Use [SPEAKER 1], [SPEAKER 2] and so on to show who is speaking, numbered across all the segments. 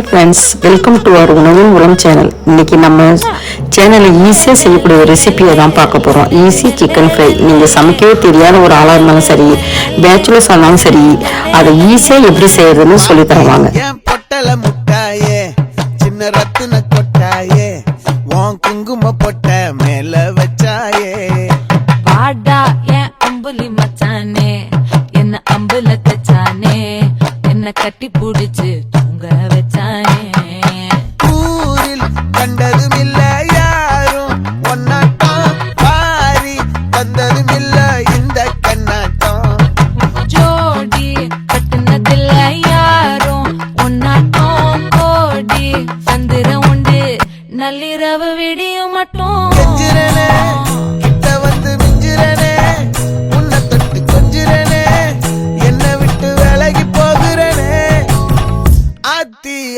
[SPEAKER 1] Hi friends welcome to அவர் உணவின் உரம் சேனல் இன்னைக்கு நம்ம சேனலில் ஈஸியாக செய்யக்கூடிய ஒரு ரெசிபியை தான் பார்க்க போகிறோம் ஈஸி சிக்கன் ஃப்ரை நீங்கள் சமைக்கவே தெரியாத ஒரு ஆளாக இருந்தாலும் சரி பேச்சுலர்ஸ் ஆனாலும் சரி அதை ஈஸியாக எப்படி செய்யறதுன்னு சொல்லி தருவாங்க.
[SPEAKER 2] என் பொட்டல முட்டாயே சின்ன ரத்தின கொட்டாயே உன் குங்கும பொட்ட மேல வச்சாயே.
[SPEAKER 3] வாடா என் அம்புலி மச்சானே என்ன அம்புல தச்சானே என்ன கட்டி புடிச்சு தூங்க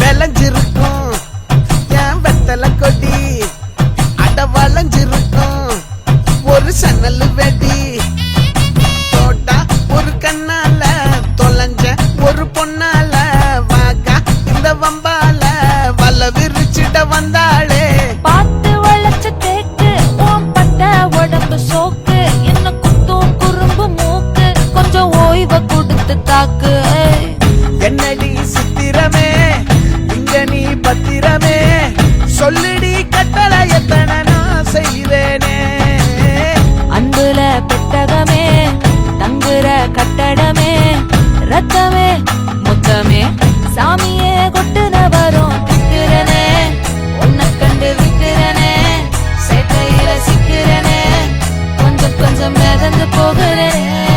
[SPEAKER 2] விளைஞ்சிருக்கும். ஏன் வெத்தலை கொடி அட வளைஞ்சிருக்கும். ஒரு சன்னல் வெடி தோட்டா ஒரு கண்ணால தொலைஞ்ச ஒரு பொண்ணால வாக்கா இந்த வம்பால வல விரிச்சிட வந்தாள். மந்திரமே. சொல்லிடி கட்டளை எத்தனை நான் செய்வேனே.
[SPEAKER 3] அன்புல பெட்டகமே தங்குற கட்டடமே ரத்தமே முத்தமே சாமியே கொட்டுன வரும் திக்கிறனே உன்னை கண்டு விக்கிறனே சேட்டையில சிக்கிறனே. கொஞ்சம் கொஞ்சம் போகிறேன்.